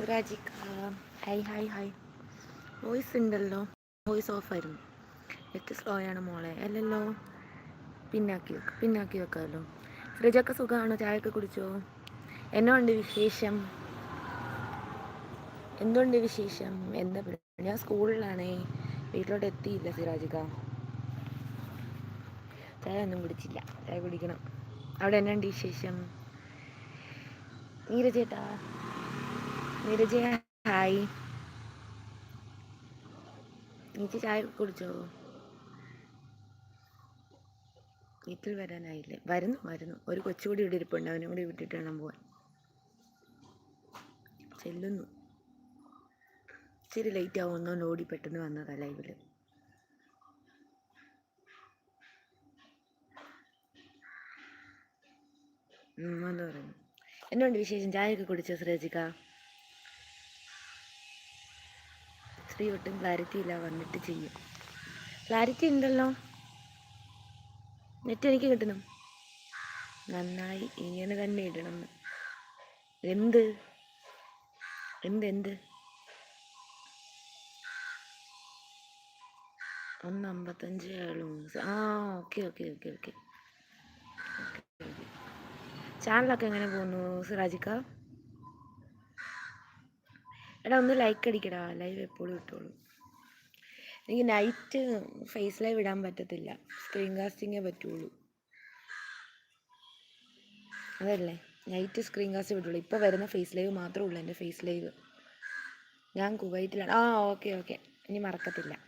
സുരാജിക്ക hi hi hi voice ഉണ്ടല്ലോ. Voice off ആയിരുന്നു. Net slow ആണ് മോളെ. അല്ലല്ലോ. പിന്നാക്കി വെക്ക് പിന്നാക്കി വെക്കാമല്ലോ സുരജൊക്കെ സുഖമാണോ ചായയൊക്കെ കുടിച്ചോ? എന്നുണ്ട് വിശേഷം? എന്തുണ്ട് വിശേഷം? എന്താ പറയുക ഞാൻ സ്കൂളിലാണേ. വീട്ടിലോട്ട് എത്തിയില്ല സിറാജിക്ക ചായ ഒന്നും കുടിച്ചില്ല. ചായ കുടിക്കണം. അവിടെ എന്നുണ്ട് വിശേഷം? നീരജേട്ടാ. നീരജ ഹായ്. നീച്ചി ചായ കുടിച്ചോ? വീട്ടിൽ വരാനായില്ലേ? വരുന്നു വരുന്നു. ഒരു കൊച്ചുകൂടി ഇവിടെ ഇരിപ്പുണ്ട്. അവനും കൂടി വിട്ടിട്ട് വേണം പോവാൻ. ചെല്ലുന്നു. ഇച്ചിരി ലേറ്റ് ആവുമെന്നോണ്ട് ഓടി പെട്ടെന്ന് വന്നതാ ലൈവിൽ എന്നോണ്ട് വന്നു ചായ വിശേഷം? കുടിച്ചോ ശ്രേജിക്ക? ശ്രീ ഒട്ടും ക്ലാരിറ്റി ഇല്ല വന്നിട്ട് ചെയ്യും. ക്ലാരിറ്റി ഉണ്ടല്ലോ. നെറ്റ് എനിക്ക് കിട്ടണം. നന്നായി ഇങ്ങനെ തന്നെ ഇടണം. എന്ത്? എന്ത് എന്ത്? ഒന്ന് അമ്പത്തഞ്ച് ആളും ആ ഓക്കെ ഓക്കെ ഓക്കെ ഓക്കെ ചാനലൊക്കെ എങ്ങനെ പോകുന്നു സിറാജിക്ക? എടാ ഒന്ന് ലൈക്ക് അടിക്കടാ. ലൈവ് എപ്പോഴും ഇട്ടോളൂ. എനിക്ക് നൈറ്റ് ഫേസ് ലൈവ് ഇടാൻ പറ്റത്തില്ല. സ്ക്രീൻ കാസ്റ്റിങ്ങേ പറ്റുള്ളൂ. അതല്ലേ? നൈറ്റ് സ്ക്രീൻ കാസ്റ്റ് വിട്ടുള്ളൂ ഇപ്പോൾ വരുന്ന ഫേസ് ലൈവ് മാത്രമേ ഉള്ളൂ എന്റെ ഫേസ് ലൈവ് ഞാൻ കുവൈറ്റിലാണ്. ആ ഓക്കെ ഓക്കെ ഇനി മറക്കത്തില്ല.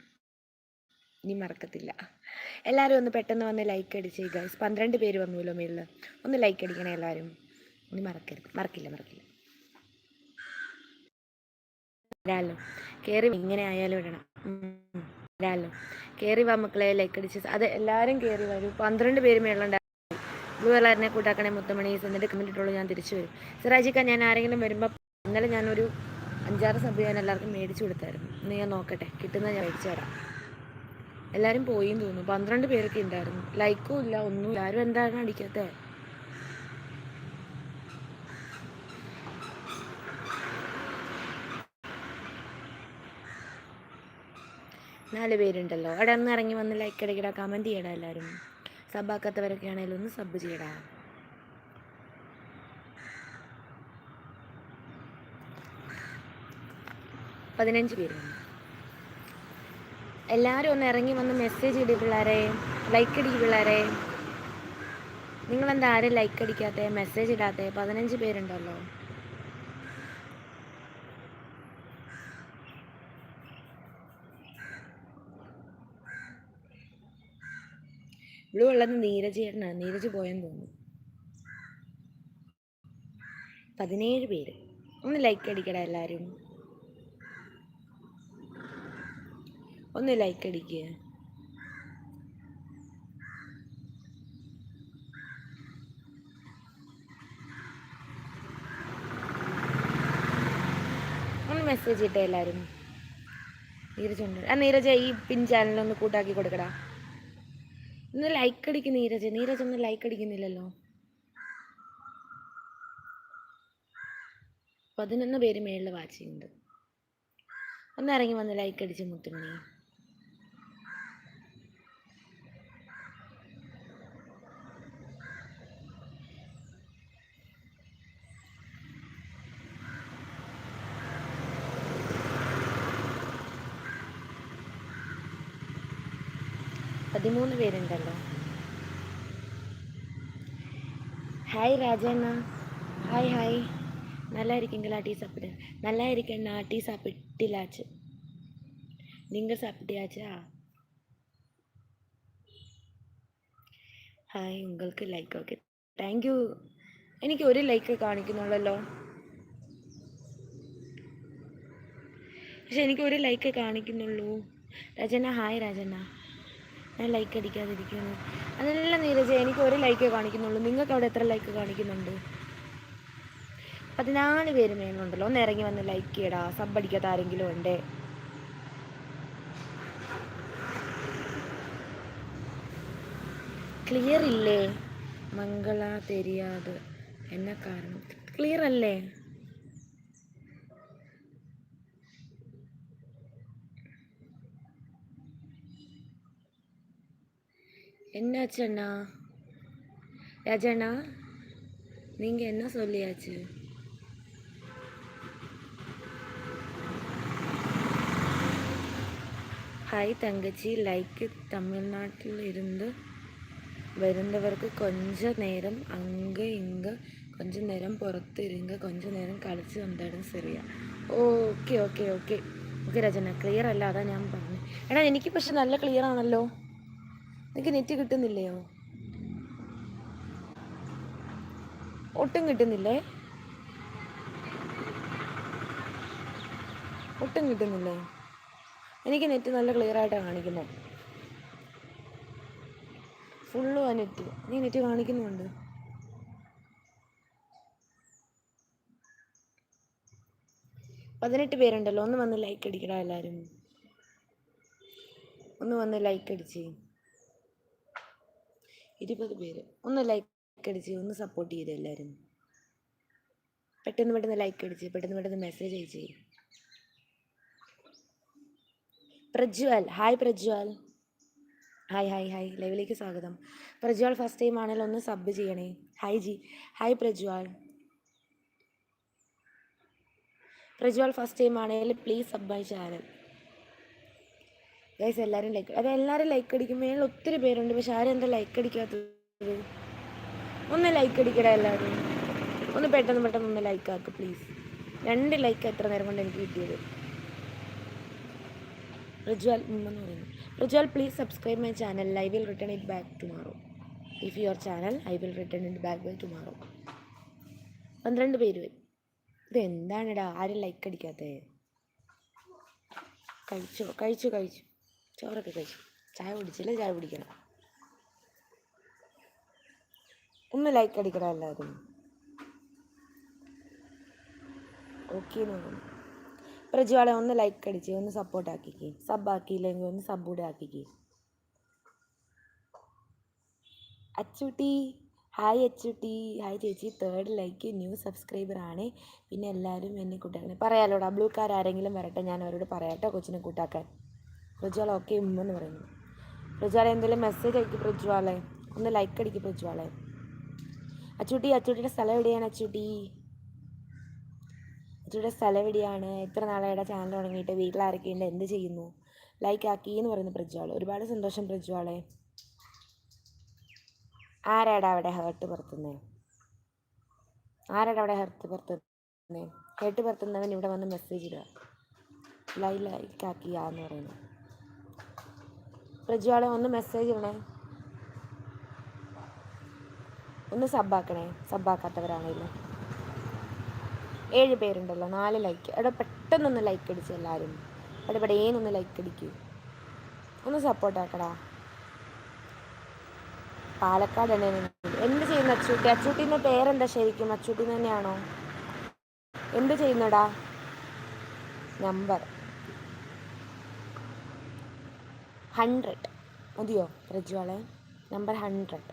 ഇനി മറക്കത്തില്ല. എല്ലാവരും ഒന്ന് പെട്ടെന്ന് വന്ന് ലൈക്ക് അടിച്ചേ ഗൈസ് പന്ത്രണ്ട് പേര് വന്നുല്ലോ മേളിൽ ഒന്ന് ലൈക്ക് അടിക്കണേ എല്ലാവരും ഇനി മറക്കരുത്. മറക്കില്ല മറക്കില്ല. വരാമല്ലോ കയറി ഇങ്ങനെ ആയാലും ഇടണം. വരാലോ. കയറി വാ മക്കളെ ലൈക്ക് അടിച്ച്. അതെ എല്ലാവരും കയറി വരും. പന്ത്രണ്ട് പേര് മേളുണ്ടായിരുന്നു ബ്ലൂ കളറിനെ കൂട്ടാക്കണേ മുത്തമണി എന്നിട്ട് കമന്റ് ഇട്ടോളൂ ഞാൻ തിരിച്ചു വരും. സിറാജിക്ക ഞാൻ ആരെങ്കിലും വരുമ്പോൾ ഇന്നലെ ഞാനൊരു അഞ്ചാറ് സബ് ഞാൻ എല്ലാവർക്കും മേടിച്ചു കൊടുത്തായിരുന്നു. ഇന്ന് ഞാൻ നോക്കട്ടെ. കിട്ടുന്ന ഞാൻ മേടിച്ചു തരാം. എല്ലാവരും പോയി തോന്നുന്നു. പന്ത്രണ്ട് പേരൊക്കെ ഉണ്ടായിരുന്നു. ലൈക്കും ഇല്ല ഒന്നും ആരും എന്താണ് അടിക്കാത്തത് നാല് പേരുണ്ടല്ലോ. അവിടെ ഒന്ന് ഇറങ്ങി വന്ന് ലൈക്ക് അടിക്കടാ കമന്റ് ചെയ്യടാ എല്ലാവരും സബ്ബാക്കാത്തവരൊക്കെ ആണെങ്കിലും ഒന്ന് സബ് ചെയ്യടാ. പതിനഞ്ച് പേര് വന്നു. എല്ലാവരും ഒന്ന് ഇറങ്ങി വന്ന് മെസ്സേജ് ഇടി പിള്ളേരെ ലൈക്ക് അടിക്ക് പിള്ളേരെ. നിങ്ങളെന്താ ആരും ലൈക്ക് അടിക്കാത്ത മെസ്സേജ് ഇടാത്ത? പതിനഞ്ച് പേരുണ്ടല്ലോ. ഇവിടെ ഉള്ളത് നീരജ് ചേട്ടനാണ് നീരജ് പോയെന്ന് തോന്നുന്നു. പതിനേഴ് പേര്. ഒന്ന് ലൈക്ക് അടിക്കട എല്ലാവരും ഒന്ന് ലൈക്ക് അടിക്കുക ഒന്ന് മെസ്സേജ് ഇട്ടേ എല്ലാവരും നീരജ് ഉണ്ട്. ആ നീരജ ഈ പിൻ ചാനലൊന്ന് കൂട്ടാക്കി കൊടുക്കടാ. ഒന്ന് ലൈക്ക് അടിക്കും നീരജ്. നീരജ് ഒന്ന് ലൈക്ക് അടിക്കുന്നില്ലല്ലോ. പതിനൊന്ന് പേര് മേളിൽ വാച്ച് ചെയ്യുന്നുണ്ട്. ഒന്ന് ഇറങ്ങി വന്ന് ലൈക്ക് അടിച്ച് മുത്തുമണി പതിമൂന്ന് പേരുണ്ടല്ലോ ഹായ് രാജണ്ണ ഹായ് ഹായ് நல்லா இருக்கீங்களா டீ சாப்பிடு நல்லா இருக்கேண்ணா டீ சாப்பிட்டிலாச்சு நீங்கள் சாப்பிட்டியாச்சா ഹായ് உங்களுக்கு ലൈക്ക് ഓക്കെ താങ്ക് യു എനിക്ക് ഒരു ലൈക്ക് കാണിക്കുന്നുള്ളല്ലോ പക്ഷെ എനിക്ക് ഒരു ലൈക്ക് കാണിക്കുന്നുള്ളൂ രാജണ്ണ ഹായ് രാജണ്ണ ഞാൻ ലൈക്ക് അടിക്കാതിരിക്കുന്നു അതല്ല നീരജ എനിക്ക് ഒരു ലൈക്കേ കാണിക്കുന്നുള്ളൂ. നിങ്ങൾക്ക് അവിടെ എത്ര ലൈക്ക് കാണിക്കുന്നുണ്ട്? പതിനാല് പേര് മേലുണ്ടല്ലോ ഒന്ന് ഇറങ്ങി വന്ന് ലൈക്ക് ചെയ്യടാ സബ് അടിക്കാത്ത ആരെങ്കിലും ഉണ്ടേ? ക്ലിയർ ഇല്ലേ? മംഗള തെരിയാത് എന്ന കാരണം. ക്ലിയർ അല്ലേ? என்னாச்சு அண்ணா ராஜண்ணா நீங்கள் என்ன சொல்லியாச்சு ஹாய் தங்கச்சி லைக்கு தமிழ்நாட்டில் இருந்து വരുന്നവർക്ക് கொஞ்ச നേരം അങ്ങ് ഇങ്ങ് கொஞ்ச നേരം പുറത്ത് ഇരുങ്ങ கொஞ்ச നേരം കളിച്ച് വന്നാലും ശരിയാ okay okay okay okay Rachana clear അല്ല അതാ ഞാൻ പറഞ്ഞു എടാ എനിക്ക് പക്ഷെ നല്ല ക്ലിയർ ആണല്ലോ നിനക്ക് നെറ്റ് കിട്ടുന്നില്ലയോ? ഒട്ടും കിട്ടുന്നില്ലേ? ഒട്ടും കിട്ടുന്നില്ലേ? എനിക്ക് നെറ്റ് നല്ല ക്ലിയർ ആയിട്ടാണ് കാണിക്കുന്നത് ഫുള്ളും ആ നെറ്റ് നീ നെറ്റ് കാണിക്കുന്നുണ്ട്. പതിനെട്ട് പേരുണ്ടല്ലോ ഒന്ന് വന്ന് ലൈക്ക് അടിക്കടാ എല്ലാവരും ഒന്ന് വന്ന് ലൈക്ക് അടിച്ച്. ഇരുപത് പേര്. ഒന്ന് ലൈക്ക് അടിച്ച് ഒന്ന് സപ്പോർട്ട് ചെയ്ത് എല്ലാവരും പെട്ടെന്ന് പെട്ടെന്ന് ലൈക്ക് അടിച്ച് പെട്ടെന്ന് പെട്ടെന്ന് മെസ്സേജ് അയച്ച്. Prajwal. Hi Prajwal. Hi hi hi ലൈവിലേക്ക് സ്വാഗതം. പ്രജ്വൽ ഫസ്റ്റ് ടൈം ആണെങ്കിൽ ഒന്ന് സബ് ചെയ്യണേ. Hi ji hi Prajwal. Prajwal first time ആണെങ്കിൽ please sub my channel guys എല്ലാവരും ലൈക്ക് അത് എല്ലാവരും ലൈക്ക് അടിക്കുമ്പോൾ ഒത്തിരി പേരുണ്ട്. പക്ഷെ ആരും എന്താ ലൈക്ക് അടിക്കാത്തത്? ഒന്ന് ലൈക്ക് അടിക്കടാ എല്ലാവരും ഒന്ന് പെട്ടെന്ന് പെട്ടെന്ന് ഒന്ന് ലൈക്ക് ആക്ക് പ്ലീസ് രണ്ട് ലൈക്ക് എത്ര നേരം കൊണ്ട് എനിക്ക് കിട്ടിയത്? റിജ്വാൽ എന്ന് പറയുന്നു. Rijwal please subscribe my channel I will return it back tomorrow if your channel I will return it back by tomorrow പന്ത്രണ്ട് പേര്. വരും ഇത് എന്താണിടാ? ആരും ലൈക്ക് അടിക്കാത്തേ? കഴിച്ചോ കഴിച്ചു കഴിച്ചു. ചോറൊക്കെ കഴിച്ചു. ചായ കുടിച്ചില്ല ചായ കുടിക്കണം. ഒന്ന് ലൈക്ക് അടിക്കണം എല്ലാവരും. ഓക്കെ പ്രജ്വാളെ ഒന്ന് ലൈക്ക് അടിച്ച് ഒന്ന് സപ്പോർട്ട് ആക്കിക്ക്. സബ് ആക്കിയില്ലെങ്കിൽ ഒന്ന് സബ് കൂടെ ആക്കിക്ക്. അച്ചുട്ടി ഹായ് അച്ചുട്ടി. ഹായ് ചേച്ചി തേർഡ് ലൈക്ക് ന്യൂ സബ്സ്ക്രൈബർ ആണ്. പിന്നെ എല്ലാവരും എന്നെ കൂട്ടാക്കണേ പറയാലോടാ ബ്ലൂ കാർ ആരെങ്കിലും വരട്ടെ ഞാൻ അവരോട് പറയാട്ടോ കൊച്ചിനെ കൂട്ടാക്കാൻ. പ്രജ്വാൾ ഓക്കെ ഉമ്മെന്ന് പറയുന്നു. പ്രജ്വാല എന്തെങ്കിലും മെസ്സേജ് അയക്കും പ്രജ്വാളെ ഒന്ന് ലൈക്ക് അടിക്കും പ്രജ്വാളെ അച്ചുട്ടി അച്ചുട്ടിയുടെ സ്ഥലം എവിടെയാണ് അച്ചുട്ടി? അച്ചുട്ടിയുടെ സ്ഥലം എവിടെയാണ്? എത്ര നാളായിട്ട് ചാനൽ തുടങ്ങിയിട്ട്? വീട്ടിലാരൊക്കെയുണ്ട് എന്ത് ചെയ്യുന്നു? ലൈക്ക് ആക്കി എന്ന് പറയുന്നു പ്രജ്വാൾ ഒരുപാട് സന്തോഷം പ്രജ്വാളെ ആരാടാ അവിടെ ഹേർട്ട് പുറത്തുന്നത് ആരാടാ അവിടെ ഹെർട്ട് പുറത്തുന്നത് ഹേർട്ട് പുറത്തുന്നവൻ ഇവിടെ വന്ന് മെസ്സേജ് ഇടുക. ലൈ ലൈക്ക് ആക്കിയാന്ന് പറയുന്നു. പ്രജ്വാളെ ഒന്ന് മെസ്സേജ് ഇടണേ. ഒന്ന് സബ്ബാക്കണേ സബ്ബാക്കാത്തവരാണെങ്കിലും ഏഴ് പേരുണ്ടല്ലോ നാല് ലൈക്ക് എടാ പെട്ടെന്നൊന്ന് ലൈക്ക് അടിച്ച് എല്ലാവരും. അവിടെ ഇവിടെയൊന്ന് ലൈക്ക് അടിക്കൂ. ഒന്ന് സപ്പോർട്ട് ആക്കടാ. പാലക്കാട് തന്നെ എന്ത് ചെയ്യുന്നു അച്ചൂട്ടി? അച്ചൂട്ടിന്റെ പേരെന്താ ശരിക്കും? അച്ചൂട്ടി തന്നെയാണോ? എന്ത് ചെയ്യുന്നടാ? Number hundred. മതിയോ? പ്രജ്വാളെ നമ്പർ ഹൺഡ്രഡ്.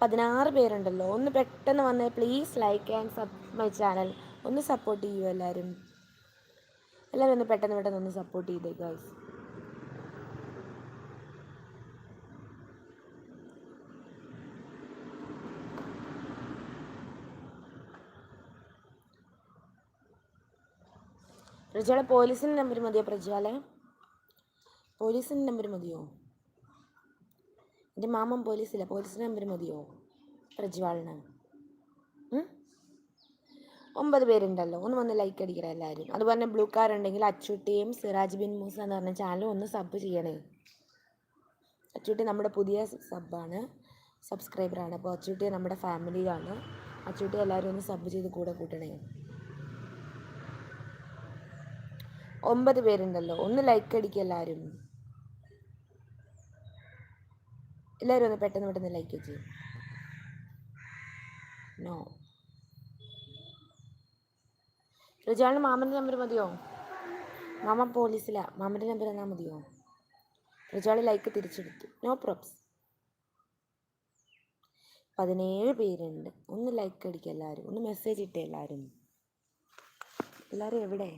പതിനാറ് പേരുണ്ടല്ലോ. ഒന്ന് പെട്ടെന്ന് വന്നേ please like and sub my channel ഒന്ന് സപ്പോർട്ട് ചെയ്യൂ എല്ലാവരും എല്ലാവരും ഒന്ന് പെട്ടെന്ന് പെട്ടെന്ന് ഒന്ന് സപ്പോർട്ട് ചെയ്തേ ഗൈസ് പ്രജ്വാളെ പോലീസിന്റെ നമ്പർ മതിയോ പ്രജ്വാളെ? പോലീസിന്റെ നമ്പർ മതിയോ? എന്റെ മാമൻ പോലീസില്ല പോലീസിന്റെ നമ്പർ മതിയോ? പ്രജ്വാളിന്? ഒമ്പത് പേരുണ്ടല്ലോ ഒന്ന് വന്ന് ലൈക്ക് അടിക്കണം എല്ലാവരും അതുപോലെ തന്നെ ബ്ലൂ കാർ ഉണ്ടെങ്കിൽ അച്ചുട്ടിയും സിറാജ് ബിൻ മൂസ എന്ന് പറഞ്ഞ ചാനലും ഒന്ന് സബ് ചെയ്യണേ. അച്ചുട്ടി നമ്മുടെ പുതിയ സബ്ബാണ് സബ്സ്ക്രൈബറാണ് അപ്പോൾ അച്ചുട്ടി നമ്മുടെ ഫാമിലിയിലാണ് അച്ചുട്ടി എല്ലാവരും ഒന്ന് സബ് ചെയ്ത് കൂടെ കൂട്ടണേ. ഒമ്പത് പേരുണ്ടല്ലോ ഒന്ന് ലൈക്ക് അടിക്കുക എല്ലാവരും എല്ലാവരും ഒന്ന് പെട്ടെന്ന് പെട്ടെന്ന് ലൈക്ക് ചെയ്യൂ നോ റിജാളിന് മാമന്റെ നമ്പർ മതിയോ? മാമ പോലീസിലാ മാമന്റെ നമ്പർ തന്നാൽ മതിയോ? റിജാളി ലൈക്ക് തിരിച്ചെടുത്തു. നോ പ്രോബ്സ് പതിനേഴ് പേരുണ്ട്. ഒന്ന് ലൈക്ക് അടിക്കുക എല്ലാവരും ഒന്ന് മെസ്സേജ് ഇട്ടേ എല്ലാവരും എല്ലാവരും എവിടെ?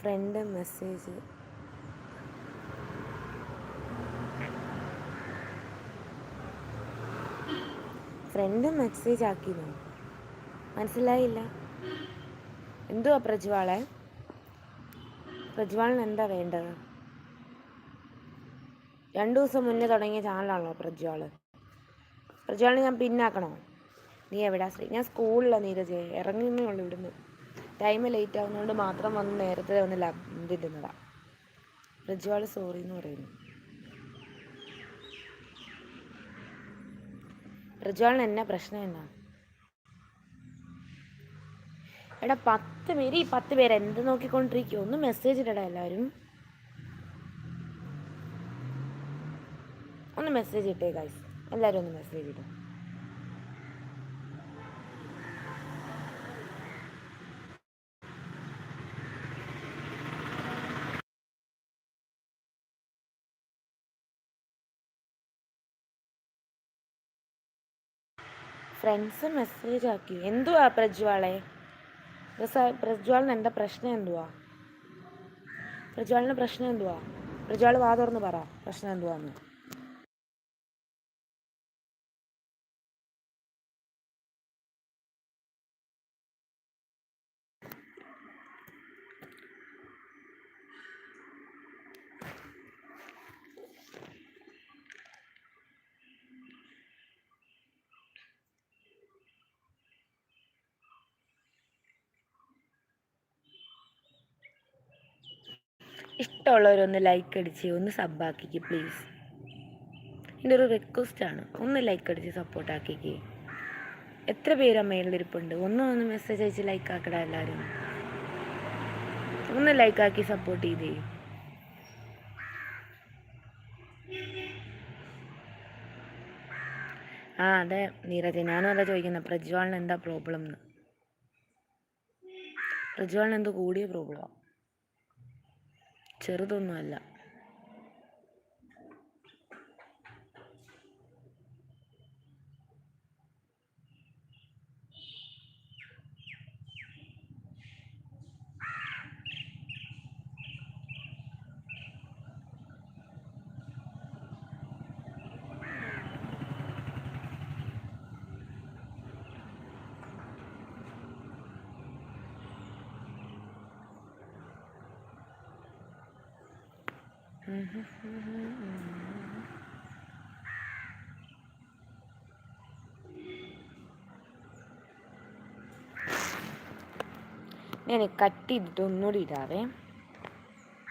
ഫ്രണ്ട് മെസ്സേജ് ഫ്രണ്ട് മെസ്സേജ് ആക്കിയിരുന്നു മനസ്സിലായില്ല? എന്തുവാ പ്രജ്വാളെ? പ്രജ്വാളിന് എന്താ വേണ്ടത്? രണ്ടു ദിവസം മുന്നേ തുടങ്ങിയ ചാനലാണല്ലോ പ്രജ്വാൾ. പ്രജ്വാളിന് ഞാൻ പിന്നാക്കണോ? നീ എവിടാ ശ്രീ? ഞാൻ സ്കൂളിലാണ് നീരജ്. ഇറങ്ങുന്നേ ഉള്ളൂ ഇവിടുന്ന്. ടൈം ലേറ്റ് ആവുന്നതുകൊണ്ട് മാത്രം വന്ന് നേരത്തെ വന്ന് ഇതിന്റെന്നതാ പ്രജ്വാൾ സോറി എന്ന് പറയുന്നു. റിജുവാളിന് എന്നാ പ്രശ്നം എന്നാ? എടാ പത്ത് പേര് ഈ പത്ത് പേര് എന്ത് നോക്കിക്കൊണ്ടിരിക്കും ഒന്ന് മെസ്സേജ് ഇടടാ എല്ലാവരും ഒന്ന് മെസ്സേജ് ഇട്ടേ ഗൈസ് എല്ലാവരും ഒന്ന് മെസ്സേജ് ഇടും. ഫ്രണ്ട്സ് മെസ്സേജ് ആക്കി. എന്തുവാ പ്രജ്വാളെ? പ്രജ്വാളിന് എന്താ പ്രശ്നം എന്തുവാ? പ്രജ്വാളിന് പ്രശ്നം എന്തുവാ? പ്രജ്വാൾ വാ തുറന്ന് പറ. പ്രശ്നം എന്തുവാന്ന്? ഇഷ്ടമുള്ളവരൊന്ന് ലൈക്ക് അടിച്ച് ഒന്ന് സബ്ബാക്കിക്ക് പ്ലീസ് എന്റെ ഒരു റിക്വസ്റ്റാണ് ഒന്ന് ലൈക്ക് അടിച്ച് സപ്പോർട്ട് ആക്കിക്ക്. എത്ര പേര് മേളിലിരിപ്പുണ്ട് ഒന്നും ഒന്ന് മെസ്സേജ് അയച്ച് ലൈക്ക് ആക്കടാ എല്ലാവരും ഒന്ന് ലൈക്ക് ആക്കി സപ്പോർട്ട് ചെയ്തേ. ആ അതെ. നീരജ് ഞാനും അതാ ചോദിക്കുന്നത് പ്രജ്വാളിന് എന്താ പ്രോബ്ലം എന്ന് പ്രജ്വാളിന് എന്തോ കൂടിയ പ്രോബ്ലമാണ് ചെറുതൊന്നുമല്ല. నేను కట్టి దొన్నుడిದ್ದಾರೆ